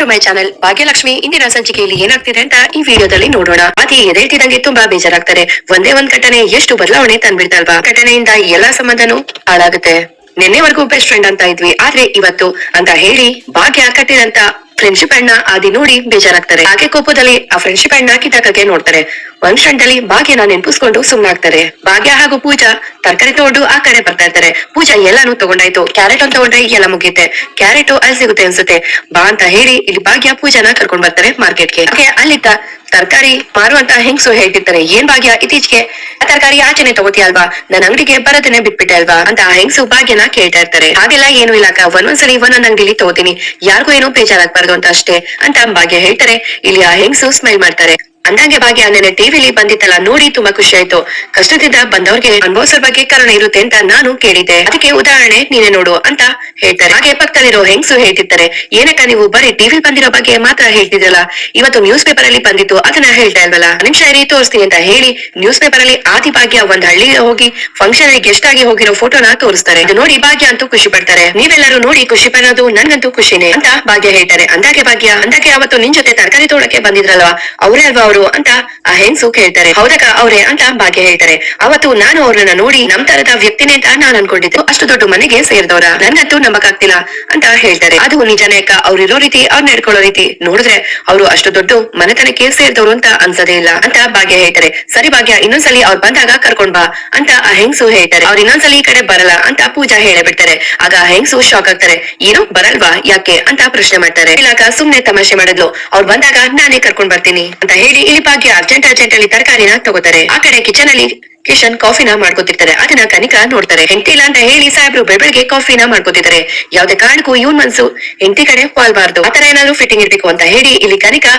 To my channel Bhagyalakshmi. ಇಂದಿನ ಸಂಚಿಕೆಯಲ್ಲಿ ಏನಾಗ್ತಿದೆ ಅಂತ ಈ ವಿಡಿಯೋದಲ್ಲಿ ನೋಡೋಣ. ಅತಿ ಎದೇಳ್ತಿದಂಗೆ ತುಂಬಾ ಬೇಜಾರಾಗ್ತಾರೆ. ಒಂದೇ ಒಂದ್ ಘಟನೆ ಎಷ್ಟು ಬದಲಾವಣೆ ತಂದ್ಬಿಡ್ತಲ್ವಾ? ಘಟನೆಯಿಂದ ಎಲ್ಲಾ ಸಂಬಂಧನೂ ಹಾಳಾಗುತ್ತೆ. ನಿನ್ನೆವರೆಗೂ ಬೆಸ್ಟ್ ಫ್ರೆಂಡ್ ಅಂತ ಇದ್ವಿ. ಆದ್ರೆ ಇವತ್ತು ಅಂತ ಹೇಳಿ ಭಾಗ್ಯ ಕಟ್ಟಿದಂತ ಫ್ರೆಂಡ್ಶಿಪ್ ಅಣ್ಣ ಆದಿ ನೋಡಿ ಬೇಜಾರಾಗ್ತಾರೆ. ಹಾಗೆ ಕೋಪದಲ್ಲಿ ಆ ಫ್ರೆಂಡ್ಶಿಪ್ ಅಣ್ಣ ಕಿತಾಕಕ್ಕೆ ನೋಡ್ತಾರೆ. ಒಂದ್ ಕ್ಷಣದಲ್ಲಿ ಭಾಗ್ಯನ ನೆನ್ಪಿಸ್ಕೊಂಡು ಸುಮ್ನಾಗ್ತಾರೆ. ಭಾಗ್ಯ ಹಾಗೂ ಪೂಜಾ ತರಕಾರಿ ತಗೊಂಡು ಆ ಕಡೆ ಬರ್ತಾ ಇರ್ತಾರೆ. ಪೂಜಾ ಎಲ್ಲಾನು ತಗೊಂಡಾಯ್ತು. ಕ್ಯಾರೆಟ್ ಅಂತ ತಗೊಂಡ್ರೆ ಎಲ್ಲ ಮುಗಿಯುತ್ತೆ ಕ್ಯಾರೆಟ್ ಅಲ್ಲಿ ಸಿಗುತ್ತೆ ಅನ್ಸುತ್ತೆ. ಬಾ ಅಂತ ಹೇಳಿ ಇಲ್ಲಿ ಭಾಗ್ಯ ಪೂಜಾನ ಕರ್ಕೊಂಡ್ ಬರ್ತಾರೆ ಮಾರ್ಕೆಟ್ಗೆ. ಅಲ್ಲಿದ್ದ ತರಕಾರಿ ಮಾರುವಂತ ಹೆಂಗ್ಸು ಹೇಳ್ತಿರ್ತಾರೆ? ಏನ್ ಭಾಗ್ಯ? ಇತ್ತೀಚೆಗೆ ತರಕಾರಿ ಆಚೆನೆ ತಗೋತೀಯ ಅಲ್ವಾ? ನನ್ನ ಅಂಗಡಿಗೆ ಬರೋದನ್ನ ಬಿಟ್ಬಿಟ್ಟೆ ಅಲ್ವಾ? ಅಂತ ಹೆಂಗ್ಸು ಭಾಗ್ಯನ ಕೇಳ್ತಾ ಇರ್ತಾರೆ. ಹಾಗೆಲ್ಲ ಏನು ಇಲ್ಲ ಅಕ್ಕ. ಒಂದೊಂದ್ಸಲಿ ಒಂದೊಂದ್ ಅಂಗಡಿಲಿ ತಗೋತೀನಿ. ಯಾರಿಗೂ ಏನೋ ಬೇಜಾರಾಗ್ಬಾರ್ದು ಅಂತ ಅಷ್ಟೇ ಅಂತ ಭಾಗ್ಯ ಹೇಳ್ತಾರೆ. ಇಲ್ಲಿ ಆ ಹೆಂಗ್ಸು ಸ್ಮೈಲ್ ಮಾಡ್ತಾರೆ. ಅಂದಂಗೆ ಭಾಗ್ಯ ನೆನೆ ಟಿವಿಲಿ ಬಂದಿತ್ತಲ್ಲ, ನೋಡಿ ತುಂಬಾ ಖುಷಿ ಆಯ್ತು. ಕಷ್ಟದಿಂದ ಬಂದವ್ರಿಗೆ ಅನುಭವಿಸೋ ಬಗ್ಗೆ ಕರುಣೆ ಇರುತ್ತೆ ಅಂತ ನಾನು ಕೇಳಿದ್ದೆ. ಅದಕ್ಕೆ ಉದಾಹರಣೆ ನೀನೆ ನೋಡು ಅಂತ ಹೇಳ್ತಾರೆ. ಹಾಗೆ ಪಕ್ಕದಲ್ಲಿರೋ ಹೆಂಗ್ಸು ಹೇಳ್ತಿರ್ತಾರೆ. ಏನಕ್ಕ ನೀವು ಬರೀ ಟಿವಿ ಬಂದಿರೋ ಬಗ್ಗೆ ಮಾತ್ರ ಹೇಳ್ತಿದ್ರಲ್ಲ? ಇವತ್ತು ನ್ಯೂಸ್ ಪೇಪರ್ ಅಲ್ಲಿ ಬಂದಿತ್ತು, ಅದನ್ನ ಹೇಳ್ತಾ ಇಲ್ವಲ್ಲ? ನಿಮಿಷ ಇರಿ, ತೋರಿಸ್ತೀನಿ ಅಂತ ಹೇಳಿ ನ್ಯೂಸ್ ಪೇಪರ್ ಅಲ್ಲಿ ಆದಿ ಭಾಗ್ಯ ಒಂದ್ ಹಳ್ಳಿಗೆ ಹೋಗಿ ಫಂಕ್ಷನ್ ಅಲ್ಲಿ ಗೆಸ್ಟ್ ಆಗಿ ಹೋಗಿರೋ ಫೋಟೋನ ತೋರಿಸ್ತಾರೆ. ಇದು ನೋಡಿ ಭಾಗ್ಯ ಅಂತೂ ಖುಷಿ ಪಡ್ತಾರೆ. ನೀವೆಲ್ಲರೂ ನೋಡಿ ಖುಷಿ ಪಡೋದು ನನ್ಗಂತೂ ಖುಷಿನೇ ಅಂತ ಭಾಗ್ಯ ಹೇಳ್ತಾರೆ. ಅಂದಾಗೆ ಭಾಗ್ಯ, ಅಂದಾಗೆ ಅವತ್ತು ನಿನ್ ಜೊತೆ ತರಕಾರಿ ತೋಳಕ್ಕೆ ಬಂದಿದ್ರಲ್ವಾ? ಅವರೇ ಅಲ್ವಾ ಅವರು? ಅಂತ ಆ ಹೆಂಗ್ಸು ಕೇಳ್ತಾರೆ. ಹೌದಕ್ಕ ಅವ್ರೆ ಅಂತ ಭಾಗ್ಯ ಹೇಳ್ತಾರೆ. ಅವತ್ತು ನಾನು ಅವ್ರನ್ನ ನೋಡಿ ನಮ್ ತರದ ವ್ಯಕ್ತಿನೇ ಅಂತ ನಾನ್ ಅನ್ಕೊಂಡಿದ್ದೆ. ಅಷ್ಟು ದೊಡ್ಡ ಮನೆಗೆ ಸೇರಿದವರ. ನನ್ನಂತೂ ನಂಬಕ್ ಅಂತ ಹೇಳ್ತಾರೆ. ಅದು ನಿಜನೇ ಅಕ್ಕ. ಅವ್ರು ಇರೋ ರೀತಿ, ಅವ್ರು ನಡ್ಕೊಳ್ಳೋ ರೀತಿ. ನೋಡಿದ್ರೆ ಅವರು ಅಷ್ಟು ದೊಡ್ಡ ಮನೆತನಕ್ಕೆ ಸೇರಿದವರು ಅಂತ ಅನ್ಸದೇ ಇಲ್ಲ ಅಂತ ಭಾಗ್ಯ ಹೇಳ್ತಾರೆ. ಸರಿ ಭಾಗ್ಯ, ಇನ್ನೊಂದ್ಸಲಿ ಅವ್ರು ಬಂದಾಗ ಕರ್ಕೊಂಡ್ ಬಾ ಅಂತ ಆ ಹೆಂಗ್ಸು ಹೇಳ್ತಾರೆ. ಅವ್ರು ಇನ್ನೊಂದ್ಸಲಿ ಈ ಕಡೆ ಬರಲ್ಲ ಅಂತ ಪೂಜಾ ಹೇಳೇ ಬಿಡ್ತಾರೆ ಆಗ ಆ ಹೆಂಗ್ಸು ಶಾಕ್ ಆಗ್ತಾರೆ. ಏನು ಬರಲ್ವಾ, ಯಾಕೆ? ಅಂತ ಪ್ರಶ್ನೆ ಮಾಡ್ತಾರೆ. ಇಲ್ಲಾಗ ಸುಮ್ನೆ ತಮಾಷೆ ಮಾಡಿದ್ಲು. ಅವ್ರು ಬಂದಾಗ ನಾನೇ ಕರ್ಕೊಂಡ್ ಬರ್ತೀನಿ ಅಂತ ಹೇಳಿ ಇಲ್ಲಿ ಭಾಗ್ಯ ಅರ್ಜೆಂಟ್ ಅರ್ಜೆಂಟ್ ಅಲ್ಲಿ ತರಕಾರಿನ ತಗೋತಾರೆ. ಆ ಕಡೆ ಕಿಚನ್ ಅಲ್ಲಿ ಕಿಶನ್ ಕಾಫಿನ ಮಾಡ್ಕೊತಿರ್ತಾರೆ. ಅದನ್ನ ಕನಿಕಾ ನೋಡ್ತಾರೆ. ಹೆಂಡತಿ ಇಲ್ಲ ಅಂತ ಹೇಳಿ ಸಾಹೇಬ್ರು ಬೆಳಗ್ಗೆ ಕಾಫಿನ ಮಾಡ್ಕೋತಿದ್ದಾರೆ. ಯಾವ್ದೇ ಕಾರಣಕ್ಕೂ ಇವನ್ ಮನ್ಸು ಹೆಂಡತಿ ಕಡೆ ಹೋಗ್ಬಾರ್ದು. ಆತರ ಏನಾದ್ರು ಫಿಟ್ಟಿಂಗ್ ಇರ್ಬೇಕು ಅಂತ ಹೇಳಿ ಇಲ್ಲಿ ಕನಿಕಾ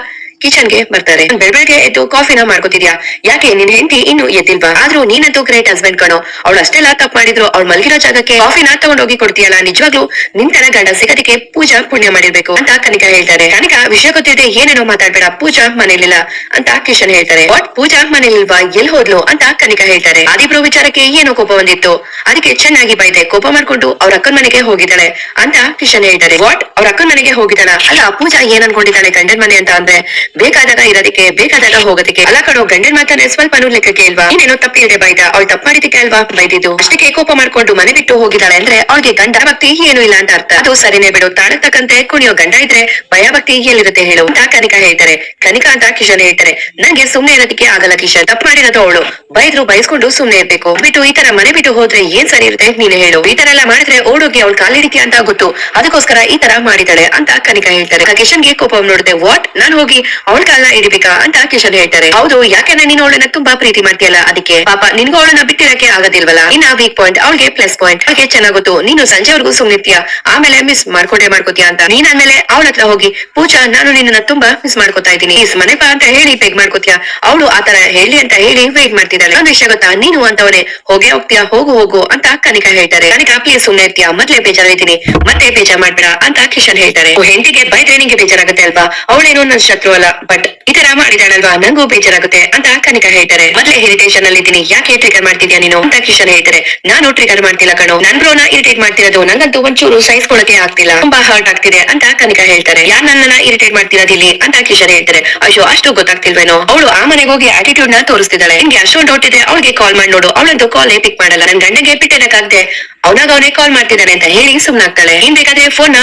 ಕಿಚನ್ಗೆ ಬರ್ತಾರೆ ಬೆಳಗ್ಗೆ ಎದ್ದು ಕಾಫಿನ ಮಾಡ್ಕೋತಿದ್ಯಾ? ಯಾಕೆ ನಿನ್ ಹೆಂಡತಿ ಇನ್ನು ಎದ್ದಿಲ್ವಾ? ಆದ್ರೂ ನೀನಂತೂ ಗ್ರೇಟ್ ಹಸ್ಬೆಂಡ್ ಕಣೋ. ಅವಳು ಅಷ್ಟೆಲ್ಲ ತಪ್ಪು ಮಾಡಿದ್ರು. ಅವ್ಳು ಮಲಗಿರೋ ಜಾಗಕ್ಕೆ ಕಾಫಿನ ತಗೊಂಡೋಗಿ ಕೊಡ್ತೀಯಲ್ಲ, ನಿಜವಾಗ್ಲೂ ನಿನ್ ತರ ಗಂಡ ಸಿಗದಿಕ್ಕೆ ಪೂಜಾ ಪುಣ್ಯ ಮಾಡಿರ್ಬೇಕು ಅಂತ ಕನಿಕಾ ಹೇಳ್ತಾರೆ. ಕನಿಕಾ, ವಿಷಯ ಗೊತ್ತಿದೆ ಏನೇನೋ ಮಾತಾಡ್ಬೇಡ, ಪೂಜಾ ಮನೇಲಿಲ್ಲ ಅಂತ ಕಿಶನ್ ಹೇಳ್ತಾರೆ. ವಾಟ್? ಪೂಜಾ ಮನೇಲಿಲ್ವಾ? ಎಲ್ ಹೋದ್ಲು ಅಂತ ಕನಿಕಾ ಹೇಳ್ತಾರೆ. ಆದಿಬ್ರು ವಿಚಾರಕ್ಕೆ ಏನೋ ಕೋಪ ಬಂದಿತ್ತು. ಅದಕ್ಕೆ ಚೆನ್ನಾಗಿ ಬೈದೆ, ಕೋಪ ಮಾಡ್ಕೊಂಡು ಅವ್ರ ಅಕ್ಕನ ಮನೆಗೆ ಹೋಗಿದ್ದಾಳೆ ಅಂತ ಕಿಶನ್ ಹೇಳ್ತಾರೆ. ವಾಟ್? ಅವ್ರ ಅಕ್ಕನ ಮನೆಗೆ ಹೋಗಿದ್ದಾಳ? ಅಲ್ಲ, ಪೂಜಾ ಏನ್ ಅನ್ಕೊಂಡಿದ್ದಾಳೆ ಗಂಡನ್ ಮನೆ ಅಂತ ಅಂದ್ರೆ? ಬೇಕಾದಾಗ ಇರೋದಕ್ಕೆ ಬೇಕಾದಾಗ ಹೋಗೋದಕ್ಕೆ, ಅಲ್ಲ ಕಣೋ, ಗಂಡನ್ ಮಾತಾನೆ ಸ್ವಲ್ಪ ಲೆಕ್ಕಕ್ಕೆ ಇಲ್ವಾ ಏನೇನೋ ತಪ್ಪಿಲ್ದೆ ಬೈದ, ಅವಳು ತಪ್ಪು ಮಾಡಿದಕ್ಕೆ ಅಲ್ವಾ? ಬೈದಿದ್ದು. ಅಷ್ಟಕ್ಕೆ ಕೋಪ ಮಾಡ್ಕೊಂಡು ಮನೆ ಬಿಟ್ಟು ಹೋಗಿದ್ದಾಳೆ ಅಂದ್ರೆ ಅವಳಿಗೆ ಗಂಡ ಭಕ್ತಿ ಏನು ಇಲ್ಲ ಅಂತ ಅರ್ಥ. ಅದು ಸರಿನೇ ಬಿಡು. ತಾಳತಕ್ಕಂತೆ ಕುಣಿಯೋ ಗಂಡ ಇದ್ರೆ ಭಯ ಭಕ್ತಿ ಎಲ್ಲಿರುತ್ತೆ ಹೇಳು? ಅಂತ ಕನಿಕಾ ಹೇಳ್ತಾರೆ. ಕನಿಕಾ ಅಂತ ಕಿಶನ್ ಹೇಳ್ತಾರೆ. ನಂಗೆ ಸುಮ್ನೆ ಇರೋದಕ್ಕೆ ಆಗಲ್ಲ ಕಿಶನ್. ತಪ್ಪು ಮಾಡಿರೋದು ಅವಳು. ಬೈದ್ರು ಬಯಸ್ಕೊಂಡು ಸುಮ್ನೆ ಇರ್ಬೇಕು. ಬಿಟ್ಟು ಈ ತರ ಮನೆ ಬಿಟ್ಟು ಹೋದ್ರೆ ಏನ್ ಸರಿ ಇರುತ್ತೆ ನೀನು ಹೇಳು. ಈ ತರ ಎಲ್ಲ ಮಾಡಿದ್ರೆ ಓಡೋಗಿ ಅವಳು ಕಾಲಿಡಿತೀಯ ಅಂತ ಗೊತ್ತು. ಅದಕ್ಕೋಸ್ಕರ ಈ ತರ ಮಾಡಿದಾಳೆ ಅಂತ ಕನಿಕಾ ಹೇಳ್ತಾರೆ. ಕಿಶನ್ ಕಿಶನ್ಗೆ ಕೋಪ ನೋಡಿದೆ ವಾಟ್? ನಾನು ಹೋಗಿ ಅವಳ ಕಾಲ್ನ ಹಿಡಿಬೇಕಾ ಅಂತ ಕಿಶನ್ ಹೇಳ್ತಾರೆ. ಹೌದು, ಯಾಕೆಂದ್ರೆ ನೀನು ಅವಳನ್ನ ತುಂಬಾ ಪ್ರೀತಿ ಮಾಡ್ತೀಯಲ್ಲ ಅದಕ್ಕೆ. ಪಾಪ, ನಿನ್ಗೂ ಅವಳನ್ನ ಬಿಟ್ಟಿರಕ್ಕೆ ಆಗೋದಿಲ್ವಲ್ಲ? ಇನ್ನ ವೀಕ್ ಪಾಯಿಂಟ್ ಅವಳಿಗೆ ಪ್ಲಸ್ ಪಾಯಿಂಟ್ ಅವಳಿಗೆ ಚೆನ್ನಾಗುತ್ತು. ನೀನು ಸಂಜೆವರೆಗೂ ಸುಮ್ನಿರ್ತೀಯ ಆಮೇಲೆ ಮಿಸ್ ಮಾಡ್ಕೊಂಡೆ ಮಾಡ್ಕೋತೀಯ ಅಂತ. ನೀನ್ ಆಮೇಲೆ ಅವಳ ಹತ್ರ ಹೋಗಿ, ಪೂಜಾ, ನಾನು ನಿನ್ನ ತುಂಬಾ ಮಿಸ್ ಮಾಡ್ಕೋತಾ ಇದ್ದೀನಿ. ಮಿಸ್ ಮನೆ ಬಾ ಅಂತ ಹೇಳಿ ಬೇಗ್ ಮಾಡ್ಕೋತೀಯ? ಅವಳು ಆತರ ಹೇಳಿ ಅಂತ ಹೇಳಿ ವೇಟ್ ಮಾಡ್ತಿದ್ದಾಳೆ. ಒಂದ್ ವಿಷಯ ಗೊತ್ತಾ? ನೀನು ಅಂತವನೇ ಹೋಗೇ ಹೋಗ್ತೀಯಾ? ಹೋಗು ಹೋಗು ಅಂತ ಕನಿಕಾ ಹೇಳ್ತಾರೆ. ಕನಿಕಾ ಪ್ಲೀಸ್ ಸುಮ್ನೆ ಇರ್ತೀಯ? ಮೊದ್ಲೇ ಬೇಜಾರಿದ್ದೀನಿ ಮತ್ತೆ ಬೇಜಾರ್ ಮಾಡ್ಬೇಡ ಅಂತ ಕಿಶನ್ ಹೇಳ್ತಾರೆ. ಹೆಂಡಿಗೆ ಬೈದ್ರೆ ನಿಂಗೆ ಬೇಜಾರಾಗುತ್ತೆ ಅಲ್ವಾ? ಅವಳೇನು ನನ್ನ ಶತ್ರು ಅಲ್ಲ. ಬಟ್ ಈ ತರ ಮಾಡಿದಾಳಲ್ವಾ ನಂಗೂ ಬೇಜಾರಾಗುತ್ತೆ ಅಂತ ಕನಿಕ ಹೇಳ್ತಾರೆ. ಮೊದ್ಲೇ ಇರಿಟೇಷನ್ ಅಲ್ಲಿ ಇದ್ದೀನಿ. ಯಾಕೆ ಟ್ರಿಗರ್ ಮಾಡ್ತಿದ್ಯಾ ನೀನು? ಅಂತ ಕಿಶನ್ ಹೇಳ್ತಾರೆ. ನಾನು ಟ್ರಿಗರ್ ಮಾಡ್ತಿಲ್ಲ ಕಣೋ. ನನ್ ಬ್ರೋನ ಇರಿಟೇಟ್ ಮಾಡ್ತಿರೋದು. ನಂಗಂತೂ ಒಂಚೂರು ಸಹಿಸ್ಕೊಳಕ್ಕೆ ಆಗ್ತಿಲ್ಲ. ತುಂಬಾ ಹರ್ಟ್ ಆಗ್ತಿದೆ ಅಂತ ಕನಿಕ ಹೇಳ್ತಾರೆ. ಯಾರ್ ನನ್ನನ್ನ ಇರಿಟೇಟ್ ಮಾಡ್ತಿರೋದಿಲ್ಲಿ ಅಂತ ಕಿಶನ್ ಹೇಳ್ತಾರೆ. ಅಶೋ ಅಷ್ಟು ಗೊತ್ತಾಗ್ತಿಲ್ವೇನೋ? ಅವಳು ಆ ಮನೆಗೆ ಹೋಗಿ ಆಟಿಟ್ಯೂಡ್ನ ತೋರಿಸ್ತಿದ್ದಾಳೆ. ಹೆಂಗೆ ಅಷ್ಟೊಂದು ಇದೆ ಅವಳಿಗೆ ಕಾಲ್ ಮಾಡಿ ನೋಡು. ಅವಳಂತೂ ಕಾಲ್ ಪಿಕ್ ಮಾಡಲ್ಲ. ನನ್ ಗಂಡಗೆ ಬಿಟ್ಟಿರಕ್ಕಾಗ್ದೆ ಅವನಾಗ ಅವನೇ ಕಾಲ್ ಮಾಡ್ತಿದ್ದಾನೆ ಅಂತ ಹೇಳಿ ಸುಮ್ನಾಗ್ತಾಳೆ. ಏನ್ ಬೇಕಾದ್ರೆ ಫೋನ್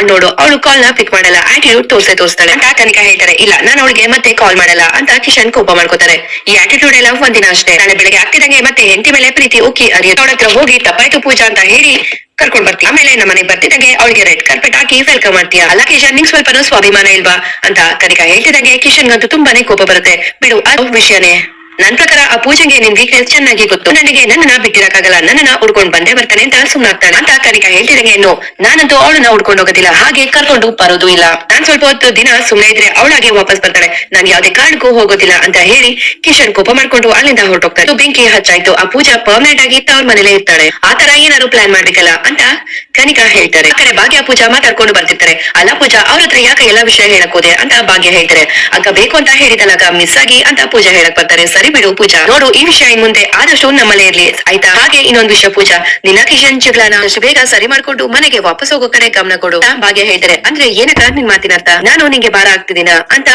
ನೋಡು. ಅವಳು ಕಾಲ್ನ ಪಿಕ್ ಮಾಡಲ್ಲ. ಆಟಿಟ್ಯೂಡ್ ತೋರ್ಸೆ ತೋರಿಸ್ತಾಳೆ. ಕನಿಕಾ ಹೇಳ್ತಾರೆ, ಇಲ್ಲ, ನಾನು ಅವಳಿಗೆ ಮತ್ತೆ ಕಾಲ್ ಮಾಡಲ್ಲ ಅಂತ ಕಿಶನ್ ಕೋಪ ಮಾಡ್ಕೋತಾರೆ. ಈ ಆಟಿಟ್ಯೂಡ್ ಎಲ್ಲ ಒಂದಿನ ಅಷ್ಟೇ. ನಾಳೆ ಬೆಳಿಗ್ಗೆ ಆಗ್ತಿದಂಗೆ ಮತ್ತೆ ಹೆಂಡತಿ ಮೇಲೆ ಪ್ರೀತಿ ಉಕ್ಕಿ ಅರಿಯ ಹತ್ರ ಹೋಗಿ ತಪ್ಪಾಯ್ತು ಪೂಜಾ ಅಂತ ಹೇಳಿ ಕರ್ಕೊಂಡ್ ಬರ್ತೀಯ. ಆಮೇಲೆ ನಮ್ಮ ಮನೆಗೆ ಬರ್ತಿದಂಗೆ ಅವಳಿಗೆ ರೆಡ್ ಕಾರ್ಪೆಟ್ ಹಾಕಿ ವೆಲ್ಕಮ್ ಮಾಡ್ತೀಯ. ಅಲ್ಲ ಕಿಶನ್, ನಿಂಗ್ ಸ್ವಲ್ಪನೂ ಸ್ವಾಭಿಮಾನ ಇಲ್ವಾ? ಅಂತ ಕನಿಕಾ ಹೇಳ್ತಿದಂಗೆ ಕಿಶನ್ಗಂತೂ ತುಂಬಾನೇ ಕೋಪ ಬರುತ್ತೆ. ಬಿಡು, ಅದು ವಿಷಯನೇ. ನನ್ ಪ್ರಕಾರ ಆ ಪೂಜೆಗೆ ನಿನ್ ವೀಕ್ನೆಸ್ ಚೆನ್ನಾಗಿ ಗೊತ್ತು. ನನಗೆ ನನ್ನನ್ನ ಬಿಟ್ಟಿರಕ್ಕಾಗಲ್ಲ. ನನ್ನನ್ನ ಉಡ್ಕೊಂಡ್ ಬಂದೇ ಬರ್ತಾನೆ ಅಂತ ಸುಮ್ನಾಗ್ತಾನ ಅಂತ ಕನಿಕಾ ಹೇಳ್ತಿದಂಗೆ ಏನು ನಾನಂತೂ ಅವಳನ್ನ ಹುಡ್ಕೊಂಡು ಹೋಗೋದಿಲ್ಲ. ಹಾಗೆ ಕರ್ಕೊಂಡು ಬರೋದು ಇಲ್ಲ. ನಾನ್ ಸ್ವಲ್ಪ ಹೊತ್ತು ದಿನ ಸುಮ್ನೆ ಇದ್ರೆ ಅವಳಾಗೆ ವಾಪಸ್ ಬರ್ತಾಳೆ. ನಾನ್ ಯಾವ್ದೇ ಕಾರಣಕ್ಕೂ ಹೋಗೋದಿಲ್ಲ ಅಂತ ಹೇಳಿ ಕಿಶನ್ ಕೋಪ ಮಾಡ್ಕೊಂಡು ಅಲ್ಲಿಂದ ಹೊರಟೋಗ್ತಾರೆ ಬೆಂಕಿ ಹಚ್ಚಾಯ್ತು. ಆ ಪೂಜಾ ಪರ್ಮನೆಂಟ್ ಆಗಿ ತವ್ರ ಮನೇಲೆ ಇರ್ತಾಳೆ. ಆ ತರ ಏನಾದ್ರು ಪ್ಲಾನ್ ಮಾಡ್ಬೇಕಲ್ಲ ಅಂತ ಕನಿಕಾ ಹೇಳ್ತಾರೆ. ಆ ಕಡೆ ಭಾಗ್ಯ ಪೂಜಾ ಮಾತಾಡ್ಕೊಂಡು ಬರ್ತಿರ್ತಾರೆ. ಅಲ್ಲ ಪೂಜಾ, ಅವ್ರ ಹತ್ರ ಯಾಕೆ ಎಲ್ಲಾ ವಿಷಯ ಹೇಳಕ್ ಹೋದೆ ಅಂತ ಭಾಗ್ಯ ಹೇಳ್ತಾರೆ. ಅಕ್ಕ ಬೇಕು ಅಂತ ಹೇಳಿದಲ್ಲ ಮಿಸ್ ಆಗಿ ಅಂತ ಪೂಜಾ ಹೇಳಕ್ ಬರ್ತಾರೆ. ಸರಿ ಸರಿ ಬಿಡು ಪೂಜಾ. ನೋಡು, ಈ ವಿಷಯ ಇನ್ ಮುಂದೆ ಆದಷ್ಟು ನಮ್ಮಲ್ಲೇ ಇರ್ಲಿ. ಆಯ್ತಾ? ಹಾಗೆ ಇನ್ನೊಂದ್ ವಿಷಯ ಪೂಜಾ. ನಿನ್ನ ಕಿಶನ್ ಅಷ್ಟು ಬೇಗ ಸರಿ ಮಾಡ್ಕೊಂಡು ಮನೆಗೆ ವಾಪಸ್ ಹೋಗೋ ಕಡೆ ಗಮನ ಕೊಡು. ಭಾಗ್ಯ ಹೇಳ್ತಾರೆ. ಅಂದ್ರೆ ಏನಕ್ಕ ನಿನ್ ಮಾತಿನ ಅರ್ಥ ನಾನು ನಿಂಗೆ ಭಾರ ಆಗ್ತಿದ್ದೀನ ಅಂತ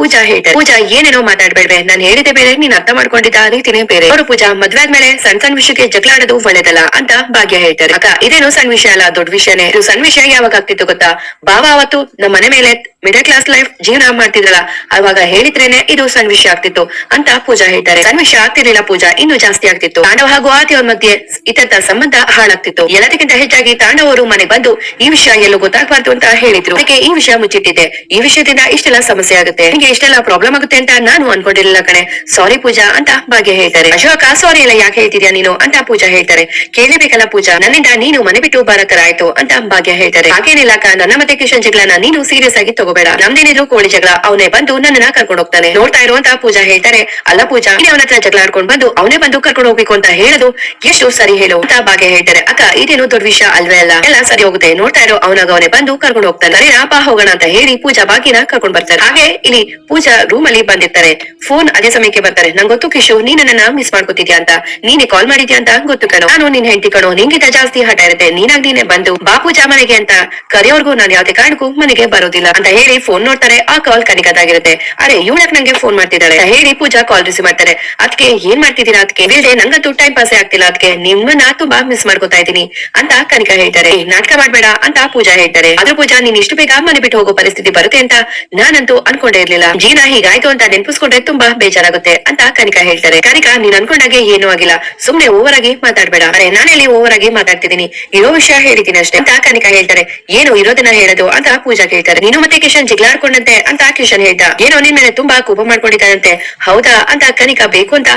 ಪೂಜಾ ಹೇಳ್ತಾರೆ ಪೂಜಾ ಏನೇನೋ ಮಾತಾಡ್ಬೇಡ್ವೆ. ನಾನು ಹೇಳಿದೆ ಬೇರೆ, ನೀನ್ ಅರ್ಥ ಮಾಡ್ಕೊಂಡಿದ್ದ ರೀತಿನೇ ಬೇರೆ. ಅವರು ಪೂಜಾ, ಮದ್ವೆ ಆದ್ಮೇಲೆ ಸಣ್ಣ ಸಣ್ಣ ವಿಷಯಕ್ಕೆ ಜಗಳ ಆಡೋದು ಒಳ್ಳೇದಲ್ಲ ಅಂತ ಭಾಗ್ಯ ಹೇಳ್ತಾರೆ. ಅಕ್ಕ ಇದೇನೋ ಸಣ್ಣ ವಿಷಯ ಅಲ್ಲ, ದೊಡ್ಡ ವಿಷಯನೇ. ಇದು ಸಣ್ಣ ವಿಷಯ ಯಾವಾಗ ಆಗ್ತಿತ್ತು ಗೊತ್ತಾ? ಬಾವ ಅವತ್ತು ನಮ್ಮ ಮನೆ ಮೇಲೆ ಮಿಡಲ್ ಕ್ಲಾಸ್ ಲೈಫ್ ಜೀವನ ಮಾಡ್ತಿದ್ರಲ್ಲ, ಅವಾಗ ಹೇಳಿದ್ರೇನೆ ಇದು ಸಣ್ಣ ವಿಷಯ ಆಗ್ತಿತ್ತು ಅಂತ ಪೂಜಾ ಹೇಳ್ತಾರೆ. ಸಣ್ಣ ವಿಷಯ ಆಗ್ತಿರ್ಲಿಲ್ಲ ಪೂಜಾ, ಇನ್ನು ಜಾಸ್ತಿ ಆಗ್ತಿತ್ತು. ತಾಂಡವ ಹಾಗೂ ಆತಿಯವರ ಮಧ್ಯೆ ಇತರ ಸಂಬಂಧ ಹಾಳಾಗ್ತಿತ್ತು. ಎಲ್ಲದಕ್ಕಿಂತ ಹೆಚ್ಚಾಗಿ ತಾಂಡವರು ಮನೆ ಬಂದು ಈ ವಿಷಯ ಎಲ್ಲೂ ಗೊತ್ತಾಗಬಾರ್ದು ಅಂತ ಹೇಳಿದ್ರು. ಅದಕ್ಕೆ ಈ ವಿಷಯ ಮುಚ್ಚಿಟ್ಟಿದೆ ಈ ವಿಷಯದಿಂದ ಇಷ್ಟೆಲ್ಲ ಸಮಸ್ಯೆ ಆಗುತ್ತೆ. ಇಷ್ಟೆಲ್ಲ ಪ್ರಾಬ್ಲಮ್ ಆಗುತ್ತೆ ಅಂತ ನಾನು ಅನ್ಕೊಂಡಿರ್ಲಿಲ್ಲ ಕಣೆ. ಸಾರಿ ಪೂಜಾ ಅಂತ ಭಾಗ್ಯ ಹೇಳ್ತಾರೆ. ಅಶೋಕ ಸಾರಿ ಎಲ್ಲ ಯಾಕೆ ಹೇಳ್ತಿದ್ಯಾ ನೀನು ಅಂತ ಪೂಜಾ ಹೇಳ್ತಾರೆ. ಕೇಳಬೇಕಲ್ಲ ಪೂಜಾ, ನನ್ನಿಂದ ನೀನು ಮನೆ ಬಿಟ್ಟು ಬರತರ ಆಯ್ತು ಅಂತ ಭಾಗ್ಯ ಹೇಳ್ತಾರೆ. ಹಾಗೇನಿಲ್ಲ ನನ್ನ ಮತ್ತೆ ಕಿಶನ್ ಜಗಳನ ನೀನು ಸೀರಿಯಸ್ ಆಗಿ ತಗೋಬೇಡ. ನಮ್ದೇನಿದ್ರು ಕೋಳಿ ಜಗಳ, ಅವನೇ ಬಂದು ನನ್ನನ್ನ ಕರ್ಕೊಂಡು ಹೋಗ್ತಾನೆ. ನೋಡ್ತಾ ಇರುವಂತ ಪೂಜಾ ಹೇಳ್ತಾರೆ. ಅಲ್ಲ ಪೂಜಾ ಅವನ ಹತ್ರ ಜಗಳ ಆಡ್ಕೊಂಡ್ ಬಂದು ಅವನೇ ಬಂದು ಕರ್ಕೊಂಡು ಹೋಗ್ಬೇಕು ಅಂತ ಹೇಳುದು ಎಷ್ಟು ಸರಿ ಹೇಳು ಅಂತ ಭಾಗ್ಯ ಹೇಳ್ತಾರೆ. ಅಕ್ಕ, ಇದೇನು ದೊಡ್ಡ ವಿಷಯ ಅಲ್ವೇ ಅಲ್ಲ? ಎಲ್ಲ ಸರಿ ಹೋಗುತ್ತೆ. ನೋಡ್ತಾ ಇರೋ, ಅವನಾಗ ಅವನೇ ಬಂದು ಕರ್ಕೊಂಡು ಹೋಗ್ತಾನೆ. ಬಾ ಹೋಗೋಣ ಅಂತ ಹೇಳಿ ಪೂಜಾ ಬಾಗಿನ ಕರ್ಕೊಂಡ್ ಬರ್ತಾರೆ. ಹಾಗೆ, ಇಲ್ಲಿ ಪೂಜಾ ರೂಮ್ ಅಲ್ಲಿ ಬಂದಿರ್ತಾರೆ. ಫೋನ್ ಅದೇ ಸಮಯಕ್ಕೆ ಬರ್ತಾರೆ. ನಂಗೆ ಗೊತ್ತು ಕಿಶು ನೀನ್ ನನ್ನ ಮಿಸ್ ಮಾಡ್ಕೋತಿದ್ಯಾ ಅಂತ. ನೀನೆ ಕಾಲ್ ಮಾಡಿದ್ಯಾ ಅಂತ ಗೊತ್ತು ಕಣೋ. ನಾನು ನಿನ್ ಹೆಂಡತಿ ಕಣೋ. ನಿಂಗಿಂತ ಜಾಸ್ತಿ ಹಠ ಇರುತ್ತೆ. ನೀನಾಗ್ ನೀನೆ ಬಂದು, ಬಾ ಪೂಜಾ ಮನೆಗೆ ಅಂತ ಕರೆಯೋರ್ಗು ನಾನು ಯಾವ್ದೇ ಕಾರಣಕ್ಕೂ ಮನೆಗೆ ಬರೋದಿಲ್ಲ ಅಂತ ಹೇಳಿ ಫೋನ್ ನೋಡ್ತಾರೆ. ಆ ಕಾಲ್ ಕನಿಕದಾಗಿರುತ್ತೆ ಅರೆ, ಇವಳಕ್ ನಂಗೆ ಫೋನ್ ಮಾಡ್ತಿದ್ದಾಳೆ ಹೇಳಿ ಪೂಜಾ ಕಾಲ್ ರಿಸೀವ್ ಮಾಡ್ತಾರೆ. ಅದಕ್ಕೆ ಏನ್ ಮಾಡ್ತಿದ್ದೀರಾ ಅದಕ್ಕೆ ಇಲ್ದೆ ನಂಗಂತೂ ಟೈಮ್ ಪಾಸ್ ಆಗ್ತಿಲ್ಲ ಅದಕ್ಕೆ ನಿಮ್ಮನ್ನ ತುಂಬಾ ಮಿಸ್ ಮಾಡ್ಕೋತಾ ಇದೀನಿ ಅಂತ ಕನಿಕಾ ಹೇಳ್ತಾರೆ. ನಾಟಕ ಮಾಡ್ಬೇಡ ಅಂತ ಪೂಜಾ ಹೇಳ್ತಾರೆ. ಅದ್ರ ಪೂಜಾ, ನೀನ್ ಇಷ್ಟು ಬೇಗ ಮನೆ ಬಿಟ್ಟು ಹೋಗೋ ಪರಿಸ್ಥಿತಿ ಬರುತ್ತೆ ಅಂತ ನಾನಂತೂ ಅನ್ಕೊಂಡೇ ಇರ್ಲಿಲ್ಲ. ಜೀನ ಹೀಗಾಯ್ತು ಅಂತ ನೆನ್ಪಿಸ್ಕೊಂಡ್ರೆ ತುಂಬಾ ಬೇಜಾರಾಗುತ್ತೆ ಅಂತ ಕನಿಕಾ ಹೇಳ್ತಾರೆ. ಕನಿಕಾ, ನೀನ್ ಅನ್ಕೊಂಡಾಗೆ ಏನೂ ಆಗಿಲ್ಲ. ಸುಮ್ನೆ ಓವರ್ ಆಗಿ ಮಾತಾಡ್ಬೇಡ. ಅರೆ ನಾನೆಲ್ಲಿ ಓವರ್ ಆಗಿ ಮಾತಾಡ್ತಿದ್ದೀನಿ. ಇರೋ ವಿಷಯ ಹೇಳಿದ್ದೀನಿ ಅಷ್ಟೇ ಅಂತ ಕನಿಕಾ ಹೇಳ್ತಾರೆ. ಏನು ಇರೋದನ್ನ ಹೇಳೋದು? ಅಂತ ಪೂಜಾ ಕೇಳ್ತಾರೆ. ನೀನು ಮತ್ತೆ ಕಿಶನ್ ಜಿಗ್ಲಾಡ್ಕೊಂಡಂತೆ? ಅಂತ ಕಿಶನ್ ಹೇಳ್ತಾ ಏನೋ ನಿನ್ ಮೇಲೆ ತುಂಬಾ ಕೋಪ ಮಾಡ್ಕೊಂಡಿದ್ದಾನಂತೆ. ಹೌದಾ? ಅಂತ ಕನಿಕಾ, ಬೇಕು ಅಂತ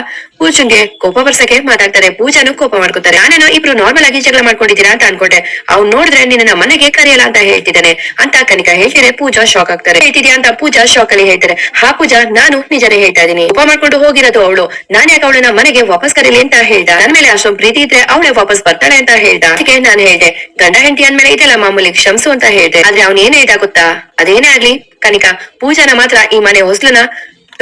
ಪೂಜನ್ಗೆ ಕೋಪ ಬರ್ಸಕ್ಕೆ ಮಾತಾಡ್ತಾರೆ. ಪೂಜಾನು ಕೋಪ ಮಾಡ್ಕೊತಾರೆ. ನಾನು ಇಬ್ರು ನಾರ್ಮಲ್ ಆಗಿ ಜಗಳ ಮಾಡ್ಕೊಂಡಿದ್ದೀರಾ ಅಂತ ಅನ್ಕೊಂಡೆ. ಅವ್ನು ನೋಡಿದ್ರೆ ನಿನ್ನ ಮನೆಗೆ ಕರೆಯಲ್ಲ ಅಂತ ಹೇಳ್ತಿದ್ದಾನೆ. ಅಂತ ಕನಿಕಾ ಹೇಳ್ತಾರೆ ಪೂಜಾ ಶಾಕ್ ಆಗ್ತಾರೆ. ಹೇಳ್ತಿದ್ಯಾ ಅಂತ ಪೂಜಾ ಶಾಕ್ ಅಲ್ಲಿ ಹೇಳ್ತಾರೆ. ಹಾ ಪೂಜಾ, ನಾನು ನಿಜನೇ ಹೇಳ್ತಾ ಇದೀನಿ ಕೋಪ ಮಾಡ್ಕೊಂಡು ಹೋಗಿರೋದು ಅವಳು. ನಾನು ಯಾಕೆ ಅವಳನ್ನ ಮನೆಗೆ ವಾಪಸ್ ಕರೀಲಿ ಅಂತ ಹೇಳ್ದ. ನನ್ ಮೇಲೆ ಅಷ್ಟೊಂದು ಪ್ರೀತಿ ಇದ್ರೆ ಅವಳೇ ವಾಪಸ್ ಬರ್ತಾಳೆ ಅಂತ ಹೇಳ್ದ. ಅದಕ್ಕೆ ನಾನು ಹೇಳ್ದೆ, ಗಂಡ ಹೆಂಡತಿ ಅಂದ್ಮೇಲೆ ಇದೆಲ್ಲ ಮಾಮೂಲಿ ಕ್ಷಮಿಸು ಅಂತ ಹೇಳ್ದೆ. ಆದ್ರೆ ಅವ್ನ್ ಏನ್ ಹೇಳ್ದ ಗೊತ್ತಾ? ಅದೇನೇ ಆಗ್ಲಿ, ಕನಿಕಾ, ಪೂಜಾನ ಮಾತ್ರ ಈ ಮನೆ ಹೊಸ್ಲನ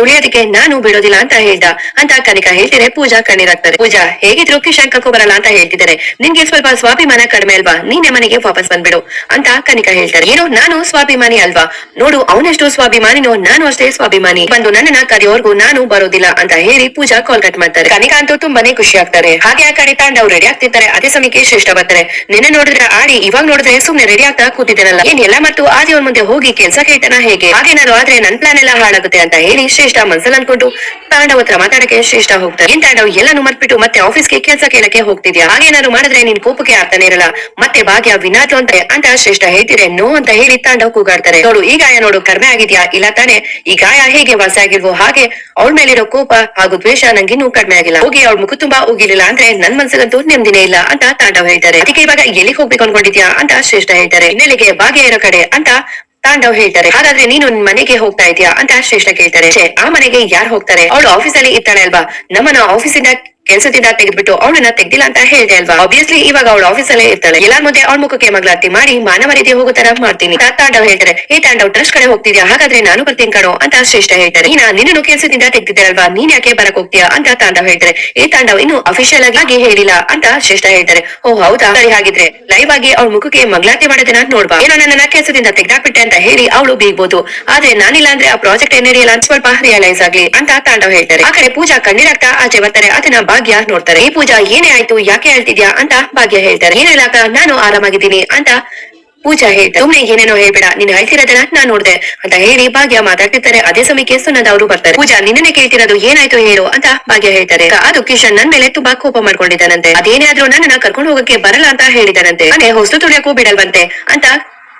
ತುಳಿಯೋದಕ್ಕೆ ನಾನು ಬಿಡೋದಿಲ್ಲ ಅಂತ ಹೇಳ್ದ. ಅಂತ ಕನಿಕ ಹೇಳ್ತಿದ್ರೆ ಪೂಜಾ ಕಣ್ಣೀರಾಗ್ತಾರೆ ಪೂಜಾ, ಹೇಗಿದ್ರು ಕಿಶನ್ ಕರ್ಕೊ ಬರಲ್ಲ ಅಂತ ಹೇಳ್ತಿದ್ದಾರೆ. ನಿನ್ಗೆ ಸ್ವಲ್ಪ ಸ್ವಾಭಿಮಾನ ಕಡಿಮೆ ಅಲ್ವಾ? ನೀನೆ ಮನೆಗೆ ವಾಪಸ್ ಬಂದ್ಬಿಡು ಅಂತ ಕನಿಕ ಹೇಳ್ತಾರೆ. ಏನೋ, ನಾನು ಸ್ವಾಭಿಮಾನಿ ಅಲ್ವಾ? ನೋಡು, ಅವನಷ್ಟು ಸ್ವಾಭಿಮಾನಿನೋ, ನಾನು ಅಷ್ಟೇ ಸ್ವಾಭಿಮಾನಿ. ಬಂದು ನನ್ನನ್ನ ಕರೆಯೋರ್ಗು ನಾನು ಬರೋದಿಲ್ಲ ಅಂತ ಹೇಳಿ ಪೂಜಾ ಕಾಲ್ ಕಟ್ ಮಾಡ್ತಾರೆ. ಕನಿಕಾ ಅಂತೂ ತುಂಬಾನೇ ಖುಷಿ ಆಗ್ತಾರೆ. ಹಾಗೆ ಆ ಕಡೆ ತಾಂಡವ್ ರೆಡಿ ಆಗ್ತಿರ್ತಾರೆ. ಅದೇ ಸಮಯಕ್ಕೆ ಶ್ರೇಷ್ಠ ಬರ್ತಾರೆ. ನಿನ್ನೆ ನೋಡಿದ್ರೆ ಆಡಿ, ಇವಾಗ ನೋಡಿದ್ರೆ ಸುಮ್ನೆ ರೆಡಿ ಆಗ್ತಾ ಕೂತಿದ್ದಾರಲ್ಲ ಏನ್ ಎಲ್ಲ, ಮತ್ತು ಆದಿಯವನ್ ಮುಂದೆ ಹೋಗಿ ಕೆಲ್ಸ ಕೇಳ್ತಾನ ಹೇಗೆ? ಹಾಗೇನಾದ್ರು ಆದ್ರೆ ನನ್ ಪ್ಲಾನ್ ಎಲ್ಲ ಹಾಳಾಗುತ್ತೆ ಅಂತ ಹೇಳಿ ಶ್ರೇಷ್ಠ ಮನ್ಸಲ್ಲಿ ಅನ್ಕೊಂಡು ತಾಂಡವ್ ಹತ್ರ ಮಾತಾಡಕ್ಕೆ ಶ್ರೇಷ್ಠ ಹೋಗ್ತಾರೆ. ಏನ್ ತಾಂಡವ್, ಎಲ್ಲಾನು ಮರ್ತ್ಬಿಟ್ಟು ಮತ್ತೆ ಆಫೀಸ್ಗೆ ಕೆಲಸ ಕೇಳಕ್ಕೆ ಹೋಗ್ತಿದ್ಯಾ? ಹಾಗೇನಾದ್ರು ಮಾಡಿದ್ರೆ ನಿನ್ ಕೋಪಕ್ಕೆ ಅರ್ಥನೇ ಇರಲ್ಲ. ಮತ್ತೆ ಭಾಗ್ಯ ವಿನಾತು ಅಂತ ಅಂತ ಶ್ರೇಷ್ಠ ಹೇಳ್ತಿದ್ರೆ ನೋ ಅಂತ ಹೇಳಿ ತಾಂಡವ್ ಕೂಗಾಡ್ತಾರೆ. ನೋಡು, ಈ ಗಾಯ ನೋಡು, ಕಡಿಮೆ ಆಗಿದ್ಯಾ? ಇಲ್ಲ ತಾನೆ. ಈ ಗಾಯ ಹೇಗೆ ವಾಸ ಆಗಿಲ್ವೋ ಹಾಗೆ ಅವಳ ಮೇಲಿರೋ ಕೋಪ ಹಾಗೂ ದ್ವೇಷ ನಂಗಿನ್ನೂ ಕಡಿಮೆ ಆಗಿಲ್ಲ. ಹೋಗಿ ಅವಳ ಮುಖ ತುಂಬಾ ಉಗಿಲಿಲ್ಲ ಅಂದ್ರೆ ನನ್ ಮನ್ಸಲ್ಲಂತೂ ನೆಮ್ಮದಿನೇ ಇಲ್ಲ ಅಂತ ತಾಂಡವ್ ಹೇಳ್ತಾರೆ. ಅದಕ್ಕೆ ಇವಾಗ ಎಲ್ಲಿಗೆ ಹೋಗ್ಬೇಕು ಅನ್ಕೊಂಡಿದ್ಯಾ? ಅಂತ ಶ್ರೇಷ್ಠ ಹೇಳ್ತಾರೆ. ಇನ್ನೆಲ್ಲಿಗೆ? ಭಾಗ್ಯ ಇರೋ ಕಡೆ ಅಂತ ತಾಂಡವ್ ಹೇಳ್ತಾರೆ, ಹಾಗಾದ್ರೆ ನೀನು ಮನೆಗೆ ಹೋಗ್ತಾ ಇದೀಯಾ? ಅಂತ ಶ್ರೇಷ್ಠ ಕೇಳ್ತಾರೆ. ಆ ಮನೆಗೆ ಯಾರು ಹೋಗ್ತಾರೆ? ಅವಳು ಆಫೀಸ್ ಅಲ್ಲಿ ಇರ್ತಾಳೆ ಅಲ್ವಾ? ನಮ್ಮನ್ನ ಆಫೀಸಿಂದ ಕೆಲ್ಸದಿಂದ ತೆಗೆದ್ಬಿಟ್ಟು ಅವಳನ್ನ ತೆಗ್ದಿಲ್ಲ ಅಂತ ಹೇಳಿದೆ ಅಲ್ವಾ? ಆಬ್ವಿಯಸ್ಲಿ ಇವಾಗ ಅವಳು ಆಫೀಸ್ ಅಲ್ಲೇ ಇರ್ತಾಳೆ. ಎಲ್ಲಾರ್ ಮುಂದೆ ಅವಳ ಮುಖಕ್ಕೆ ಮಗ್ಲಾತಿ ಮಾಡಿ ಮಾನವ ರೀತಿ ಹೋಗೋ ತರ ಮಾಡ್ತೀನಿ. ತಾಂಡವ್ ಹೇಳ್ತಾರೆ ಈ ತಾಂಡವ್ ಟ್ರಸ್ಟ್ ಕಡೆ ಹೋಗ್ತಿದ್ಯಾ? ಹಾಗಾದ್ರೆ ನಾನು ಬರ್ತೀನಿ ಕಣೋ, ಅಂತ ಶ್ರೇಷ್ಠ ಹೇಳ್ತಾರೆ. ನೀನಾ, ನಿನ್ನನ್ನು ಕೆಲ್ಸದಿಂದ ತೆಗ್ದಿದ್ದಾರಲ್ವಾ ನೀನ್ ಯಾಕೆ ಬರಕ್ ಹೋಗ್ತೀಯಾ? ಅಂತ ತಾಂಡವ್ ಹೇಳ್ತಾರೆ. ಈ ತಾಂಡವ್, ಇನ್ನು ಅಫಿಷಿಯಲ್ ಆಗಿ ಹೇಳಿಲ್ಲ, ಅಂತ ಶ್ರೇಷ್ಠ ಹೇಳ್ತಾರೆ. ಓ ಹೌದಾ? ಸರಿ ಹಾಗಿದ್ರೆ ಲೈವ್ ಆಗಿ ಅವಳ ಮುಖಕ್ಕೆ ಮಗ್ಲಾತಿ ಮಾಡೋದನ್ನ ನೋಡ್ಬಾ. ಏನೋ ನನ್ನ ಕೆಲ್ಸದಿಂದ ತೆಗ್ದಾಕ್ಬಿಟ್ಟೆ ಅಂತ ಹೇಳಿ ಅವಳು ಬೀಗ್ಬೋದು. ಆದ್ರೆ ನಾನಿಲ್ಲ ಅಂದ್ರೆ ಆ ಪ್ರಾಜೆಕ್ಟ್ ಏನೇರಿಯಲ್ಲ ಅಂತ ಸ್ವಲ್ಪ ರಿಯಲೈಸ್ ಆಗ್ಲಿ, ಅಂತ ತಾಂಡವ್ ಹೇಳ್ತಾರೆ. ಆ ಕಡೆ ಪೂಜಾ ಕಣ್ಣೀರಾಗ್ತಾ ಆಚೆ ಬರ್ತಾರೆ. ಅದನ್ನ ಭಾಗ್ಯ ನೋಡ್ತಾರೆ ಈ ಪೂಜಾ, ಏನೇ ಆಯ್ತು? ಯಾಕೆ ಹೇಳ್ತಿದ್ಯಾ ಅಂತ ಭಾಗ್ಯ ಹೇಳ್ತಾರೆ ಏನಿಲ್ಲ ಅಕ್ಕ ನಾನು ಆರಾಮಾಗಿದ್ದೀನಿ ಅಂತ ಪೂಜಾ ಹೇಳ್ತಾರೆ. ಸುಮ್ನೆ ಏನೇನೋ ಹೇಳ್ಬೇಡ, ನೀನ್ ಹೇಳ್ತಿರೋದನ್ನ ನಾನ್ ನೋಡ್ದೆ ಅಂತ ಹೇಳಿ ಭಾಗ್ಯ ಮಾತಾಡ್ತಿರ್ತಾರೆ. ಅದೇ ಸಮಯಕ್ಕೆ ಸುನಂದ ಅವರು ಬರ್ತಾರೆ. ಪೂಜಾ ನಿನ್ನೆ ಕೇಳ್ತಿರೋದು ಏನಾಯ್ತು ಹೇಳು ಅಂತ ಭಾಗ್ಯ ಹೇಳ್ತಾರೆ. ಅದು ಕಿಶನ್ ನನ್ ಮೇಲೆ ತುಂಬಾ ಕೋಪ ಮಾಡ್ಕೊಂಡಿದ್ದಾನಂತೆ. ಅದೇನೇ ಆದ್ರೂ ನನ್ನನ್ನ ಕರ್ಕೊಂಡು ಹೋಗಕ್ಕೆ ಬರಲ್ಲ ಅಂತ ಹೇಳಿದಾನಂತೆ ಮನೆ ಹೊಸ್ತು ತುಳಿಯಕ್ಕೂ ಬಿಡಲ್ವಂತೆ ಅಂತ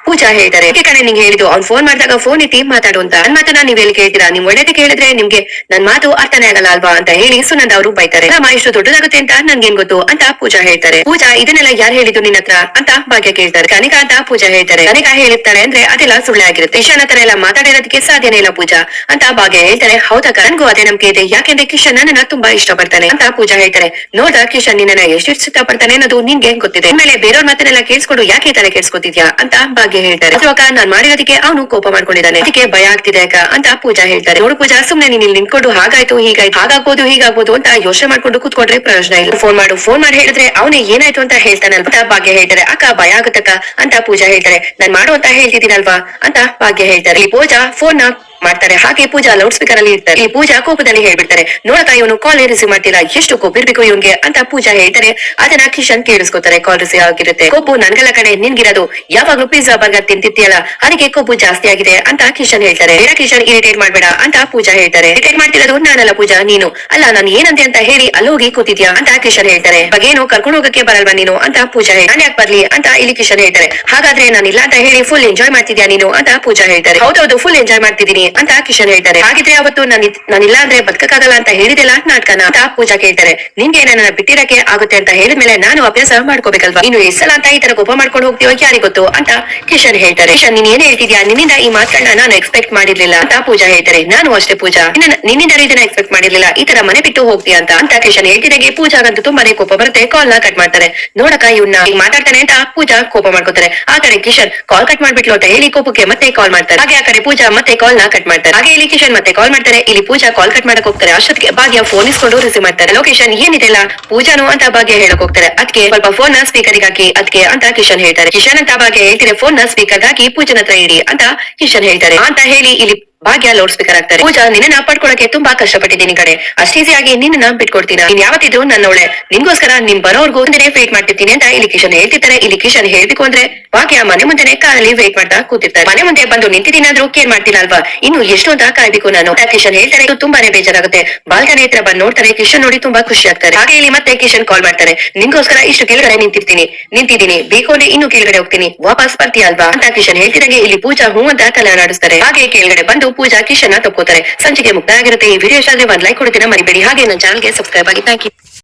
ಪೂಜಾ ಹೇಳ್ತಾರೆ. "ಏಕೆ ಕಣೆ ನಿಂಗೆ ಹೇಳಿದ್ದು? ಅವ್ನು ಫೋನ್ ಮಾಡಿದಾಗ ಫೋನ್ ಇತ್ತು ಮಾತಾಡು ಅಂತ. ನನ್ ಮಾತನ್ನ ನೀವ್ ಹೇಳಿ ಕೇಳ್ತೀರಾ? ನಿಮ್ ಒಳ್ಳೇದಕ್ಕೆ ಹೇಳಿದ್ರೆ ನಿಮ್ಗೆ ನನ್ ಮಾತು ಅರ್ಥನೇ ಆಗಲ್ಲ ಅಲ್ವಾ ಅಂತ ಹೇಳಿ ಸುನಂದ ಅವರು ಬೈತಾರೆ. ಅಮ್ಮ ಇಷ್ಟು ದೊಡ್ಡದಾಗುತ್ತೆ ಅಂತ ನನ್ಗೇನ್ ಗೊತ್ತು ಅಂತ ಪೂಜಾ ಹೇಳ್ತಾರೆ. ಪೂಜಾ, ಇದನ್ನೆಲ್ಲ ಯಾರು ಹೇಳಿದ್ದು ನಿನ್ನ ಹತ್ರ? ಅಂತ ಭಾಗ್ಯ ಕೇಳ್ತಾರೆ. ಕನಿಕಾ ಅಂತ ಪೂಜಾ ಹೇಳ್ತಾರೆ. ಕನಿಕಾ ಹೇಳಿರ್ತಾಳೆ ಅಂದ್ರೆ ಅದೆಲ್ಲ ಸುಳ್ಳೆ ಆಗಿರುತ್ತೆ. ಕಿಶನ್ ಹತ್ರ ಎಲ್ಲ ಮಾತಾಡಿರೋದಕ್ಕೆ ಸಾಧ್ಯನೇ ಇಲ್ಲ ಪೂಜಾ ಅಂತ ಭಾಗ್ಯ ಹೇಳ್ತಾರೆ. ಹೌದಾ ನನ್ಗೂ ಅದೇ ನಂಬಿಕೆ ಇದೆ. ಯಾಕೆಂದ್ರೆ ಕಿಶನ್ ನನ್ನ ತುಂಬಾ ಇಷ್ಟಪಡ್ತಾನೆ ಅಂತ ಪೂಜಾ ಹೇಳ್ತಾರೆ. ನೋಡ ಕಿಶನ್ ನಿನ್ನ ಎಷ್ಟು ಇಷ್ಟಪಡ್ತಾನೆ ಅನ್ನೋದು ನಿನ್ಗೆ ಗೊತ್ತಿದೆ? ಆಮೇಲೆ ಬೇರೆಯವ್ರ ಮಾತನ್ನೆಲ್ಲ ಕೇಳಿಸ್ಕೊಂಡು ಯಾಕೆ ತಲೆ ಕೇಳಿಸ್ಕೊತಿದ್ಯಾ ಅಂತ ಭಾಗ್ಯ ಭಾಗ್ಯ ಹೇಳ್ತಾರೆ. ಅಥವಾ ಅಕ್ಕ ನಾನ್ ಮಾಡಿರೋದಕ್ಕೆ ಅವನು ಕೋಪ ಮಾಡ್ಕೊಂಡಿದ್ದಾನೆ. ಅದಕ್ಕೆ ಭಯ ಆಗ್ತಿದೆ ಅಕ್ಕ ಅಂತ ಪೂಜಾ ಹೇಳ್ತಾರೆ. ನೋಡು ಪೂಜಾ, ಸುಮ್ನೆ ನೀನ್ ಇಲ್ಲಿ ನಿಂತ್ಕೊಂಡು ಹಾಗಾಯ್ತು, ಹೀಗಾಯ್ತು, ಹಾಗಾಗ್ಬೋದು, ಹೀಗಾಗ್ಬೋದು ಅಂತ ಯೋಚನೆ ಮಾಡ್ಕೊಂಡು ಕೂತ್ಕೊಂಡ್ರೆ ಪ್ರಯೋಜನ ಇಲ್ಲ. ಫೋನ್ ಮಾಡು, ಫೋನ್ ಮಾಡಿ ಹೇಳಿದ್ರೆ ಅವನೇ ಏನಾಯ್ತು ಅಂತ ಹೇಳ್ತಾನಲ್ವಾ ಅಂತ ಭಾಗ್ಯ ಹೇಳ್ತಾರೆ. ಅಕ್ಕ, ಭಯ ಆಗುತ್ತಕ್ಕ ಅಂತ ಪೂಜಾ ಹೇಳ್ತಾರೆ. ನಾನ್ ಮಾಡು ಅಂತ ಹೇಳ್ತಿದ್ದೀನಲ್ವಾ? ಅಂತ ಭಾಗ್ಯ ಹೇಳ್ತಾರೆ. ಈ ಪೂಜಾ ಫೋನ್ನ ಮಾಡ್ತಾರೆ. ಹಾಗೆ ಪೂಜಾ ಲೌಡ್ ಸ್ಪೀಕರ್ ಅಲ್ಲಿ ಇರ್ತಾರೆ ಈ ಪೂಜಾ ಕೋಪದಲ್ಲಿ ಹೇಳ್ಬಿಡ್ತಾರೆ. ನೋಡತಾ ಇವನು ಕಾಲ್ ರಿಸೀವ್ ಮಾಡ್ತಿಲ್ಲ. ಎಷ್ಟು ಕೋಪಿರ್ಬೇಕು ಇವನ್ಗೆ ಅಂತ ಪೂಜಾ ಹೇಳ್ತಾರೆ. ಅದನ್ನ ಕಿಶನ್ ಕೇಳಿಸ್ಕೊತಾರೆ. ಕಾಲ್ ರಿಸೀವ್ ಆಗಿರುತ್ತೆ. ಕೊಬ್ಬು ನನ್ಗೆಲ್ಲ ಕಡೆ ನಿನ್ಗಿರೋದು. ಯಾವಾಗ್ಲೂ ಪಿಜ್ಜಾ ಬರ್ಗರ್ ತಿಂತಿರ್ತೀಯಲ್ಲ, ಅದಕ್ಕೆ ಕೊಬ್ಬು ಜಾಸ್ತಿ ಆಗಿದೆ ಅಂತ ಕಿಶನ್ ಹೇಳ್ತಾರೆ. ಬೇಡ ಕಿಶನ್ ಇರಿಟೇಟ್ ಮಾಡ್ಬೇಡ ಅಂತ ಪೂಜಾ ಹೇಳ್ತಾರೆ. ಇರಿಟೇಟ್ ಮಾಡ್ತಿರೋದು ನಾನಲ್ಲ ಪೂಜಾ, ನೀನು. ಅಲ್ಲ, ನಾನು ಏನಂತೆ ಅಂತ ಹೇಳಿ ಅಲ್ಲೋಗಿ ಕೂತಿದ್ಯಾ ಅಂತ ಕಿಶನ್ ಹೇಳ್ತಾರೆ. ಬಗೇನು ಕರ್ಕೊಂಡು ಹೋಗಕ್ಕೆ ಬರಲ್ವಾ ನೀನು ಅಂತ ಪೂಜಾ ನಾನು ಯಾಕೆ ಬರ್ಲಿ ಅಂತ ಇಲ್ಲಿ ಕಿಶನ್ ಹೇಳ್ತಾರೆ. ಹಾಗಾದ್ರೆ ನಾನು ಇಲ್ಲ ಅಂತ ಹೇಳಿ ಫುಲ್ ಎಂಜಾಯ್ ಮಾಡ್ತಿದ್ಯಾ ನೀನು ಅಂತ ಪೂಜಾ ಹೇಳ್ತಾರೆ. ಹೌದೌದು ಫುಲ್ ಎಂಜಾಯ್ ಮಾಡ್ತಿದ್ದೀನಿ. ಅಂತ ಕಿಶನ್ ಹೇಳ್ತಾರೆ ಹಾಗಿದ್ರೆ ಅವತ್ತು ನಾನು, ನಾನಿಲ್ಲ ಅಂದ್ರೆ ಬದುಕಕ್ಕಾಗಲ್ಲ ಅಂತ ಹೇಳಿದೆಲ್ಲ ನಾಟಕನ ಅಂತ ಪೂಜಾ ಕೇಳ್ತಾರೆ ನಿಂಗೆ ನನ್ನ ಬಿಟ್ಟಿರಕ್ಕೆ ಆಗುತ್ತೆ ಅಂತ ಹೇಳಿದ್ಮೇಲೆ ನಾನು ಅಭ್ಯಾಸ ಮಾಡ್ಕೋಬೇಕಲ್ವಾ? ನೀನು ಎಷ್ಟ್ ಸಲ ಅಂತ ಈ ತರ ಕೋಪ ಮಾಡ್ಕೊಂಡು ಹೋಗ್ತೀವೋ ಯಾರಿಗ್ ಗೊತ್ತು ಅಂತ ಕಿಶನ್ ಹೇಳ್ತಾರೆ. ಕಿಶನ್, ನೀನ್ ಏನ್ ಹೇಳ್ತಿದ್ಯಾ? ನಿನ್ನಿಂದ ಈ ಮಾತಾಡ ನಾನು ಎಕ್ಸ್ಪೆಕ್ಟ್ ಮಾಡಿರ್ಲಿಲ್ಲ ಅಂತ ಪೂಜಾ ಹೇಳ್ತಾರೆ. ನಾನು ಅಷ್ಟೇ ಪೂಜಾ. ನಿನ್ನ- ನಿನ್ನಿಂದ ಇದನ್ನ ಎಕ್ಸ್ಪೆಕ್ಟ್ ಮಾಡಿರ್ಲಿಲ್ಲ. ಈ ತರ ಮನೆ ಬಿಟ್ಟು ಹೋಗ್ತೀಯ ಅಂತ ಅಂತ ಕಿಶನ್ ಹೇಳ್ತಿದ್ದಾಗೆ ಅಂತ ತುಂಬಾನೇ ಕೋಪ ಬರುತ್ತೆ. ಕಾಲ್ನ ಕಟ್ ಮಾಡ್ತಾರೆ. ನೋಡಕ ಇವ್ನ ಮಾತಾಡ್ತಾನೆ ಅಂತ ಪೂಜಾ ಕೋಪ ಮಾಡ್ಕೋತಾರೆ. ಆ ಕಡೆ ಕಿಶನ್ ಕಾಲ್ ಕಟ್ ಮಾಡ್ಬಿಟ್ಲು ಅಂತ ಹೇಳಿ ಕೋಪಕ್ಕೆ ಮತ್ತೆ ಕಾಲ್ ಮಾಡ್ತಾರೆ. ಹಾಗೆ ಆ ಕಡೆ ಪೂಜಾ ಮತ್ತೆ ಕಾಲ್ನ ಕಟ್ ಮಾಡ್ತಾರೆ. ಹಾಗೆ ಇಲ್ಲಿ ಕಿಶನ್ ಮತ್ತೆ ಕಾಲ್ ಮಾಡ್ತಾರೆ. ಇಲ್ಲಿ ಪೂಜಾ ಕಾಲ್ ಕಟ್ ಮಾಡಕ್ ಹೋಗ್ತಾರೆ. ಅಷ್ಟೊತ್ತಿಗೆ ಭಾಗ್ಯ ಫೋನ್ ಇಸ್ಕೊಂಡು ರಿಸೀವ್ ಮಾಡ್ತಾರೆ. ಲೊಕೇಶನ್ ಏನಿದೆಲ್ಲ ಪೂಜಾನು ಅಂತ ಭಾಗ್ಯ ಹೇಳಕ್ ಹೋಗ್ತಾರೆ. ಅದಕ್ಕೆ ಸ್ವಲ್ಪ ಫೋನ್ನ ಸ್ಪೀಕರ್ ಹಾಕಿ ಅದಕ್ಕೆ ಅಂತ ಕಿಶನ್ ಹೇಳ್ತಾರೆ. ಕಿಶನ್ ಅಂತ ಭಾಗ್ಯ ಹೇಳ್ತಾರೆ ಫೋನ್ನ ಸ್ಪೀಕರ್ ಹಾಕಿ ಪೂಜನ ಹತ್ರ ಇಡಿ ಅಂತ ಕಿಶನ್ ಹೇಳ್ತಾರೆ. ಅಂತ ಹೇಳಿ ಇಲ್ಲಿ ಭಾಗ್ಯ ಲೌಡ್ ಸ್ಪೀಕರ್ ಆಗ್ತಾರೆ. ಪೂಜಾ, ನಿನ್ನ ಪಡ್ಕೊಳಕ್ಕೆ ತುಂಬಾ ಕಷ್ಟಪಟ್ಟಿದ್ದೀನಿ ಕಡೆ ಅಷ್ಟು ಈಸಿಯಾಗಿ ನಿನ್ನ ಬಿಟ್ಕೊಡ್ತೀನಿ ನೀನ್ ಯಾವತ್ತಿದ್ರು ನನ್ನೊಳೆ ನಿಂಗೋಸ್ಕರ ನಿಮ್ ಬರೋರ್ಗು ಒಂದೇ ವೇಟ್ ಮಾಡ್ತಿರ್ತೀನಿ ಅಂತ ಇಲ್ಲಿ ಕಿಶನ್ ಹೇಳ್ತಿರ್ತಾರೆ. ಇಲ್ಲಿ ಕಿಶನ್ ಹೇಳ್ಬೇಕು ಅಂದ್ರೆ ಭಾಗ್ಯ ಮನೆ ಮುಂದೆನೆ ಕಾರಲ್ಲಿ ವೇಟ್ ಮಾಡ್ತಾ ಕೂತಿರ್ತಾರೆ. ಮನೆ ಮುಂದೆ ಬಂದು ನಿಂತಿದ್ದೀನಿ ಆದ್ರೂ ಕೇರ್ ಮಾಡ್ತಿಲ್ಲ ಅಲ್ವಾ? ಇನ್ನು ಎಷ್ಟು ಅಂತ ಕಾಯ್ಬೇಕು ನಾನು. ಕಿಶನ್ ಹೇಳ್ತಾರೆ, ಇದು ತುಂಬಾನೇ ಬೇಜಾರಾಗುತ್ತೆ. ಬಾಲ್ಕನಿ ಹತ್ರ ಬಂದ್ ನೋಡ್ತಾರೆ, ಕಿಶನ್ ನೋಡಿ ತುಂಬಾ ಖುಷಿ ಆಗ್ತಾರೆ. ಹಾಗೆ ಇಲ್ಲಿ ಮತ್ತೆ ಕಿಶನ್ ಕಾಲ್ ಮಾಡ್ತಾರೆ. ನಿಂಗೋಸ್ಕರ ಇಷ್ಟು ಕೆಳಗಡೆ ನಿಂತಿರ್ತೀನಿ. ನಿಂತಿದ್ದೀನಿ. ಬೇಕು ಅಂದ್ರೆ ಇನ್ನು ಕೆಳಗಡೆ ಹೋಗ್ತೀನಿ. ವಾಪಸ್ ಬರ್ತೀಯ ಅಲ್ವಾ? ಅಂತ ಕಿಶನ್ ಹೇಳ್ತಿದಂಗೆ ಇಲ್ಲಿ ಪೂಜಾ ಹೂ ಅಂತ ನಾಡಿಸ್ತಾರೆ ಹಾಗೆ ಕೆಳಗಡೆ ಬಂದು ಪೂಜಾ ಕಿಶನ್ ತಕ್ಕೋತಾರೆ ಸಂಚಿಕೆ ಮುಕ್ತಾಯ ಆಗಿರುತ್ತೆ ಈ ವಿಡಿಯೋ ಆದ್ರೆ ಒಂದ್ ಲೈಕ್ ಕೊಡ್ತೀರಾ ಮರಿಬೇಡಿ. ಹಾಗೆ ನನ್ನ ಚಾನಲ್ಗೆ ಸಬ್ಸ್ಕ್ರೈಬ್ ಆಗಿ. Thank you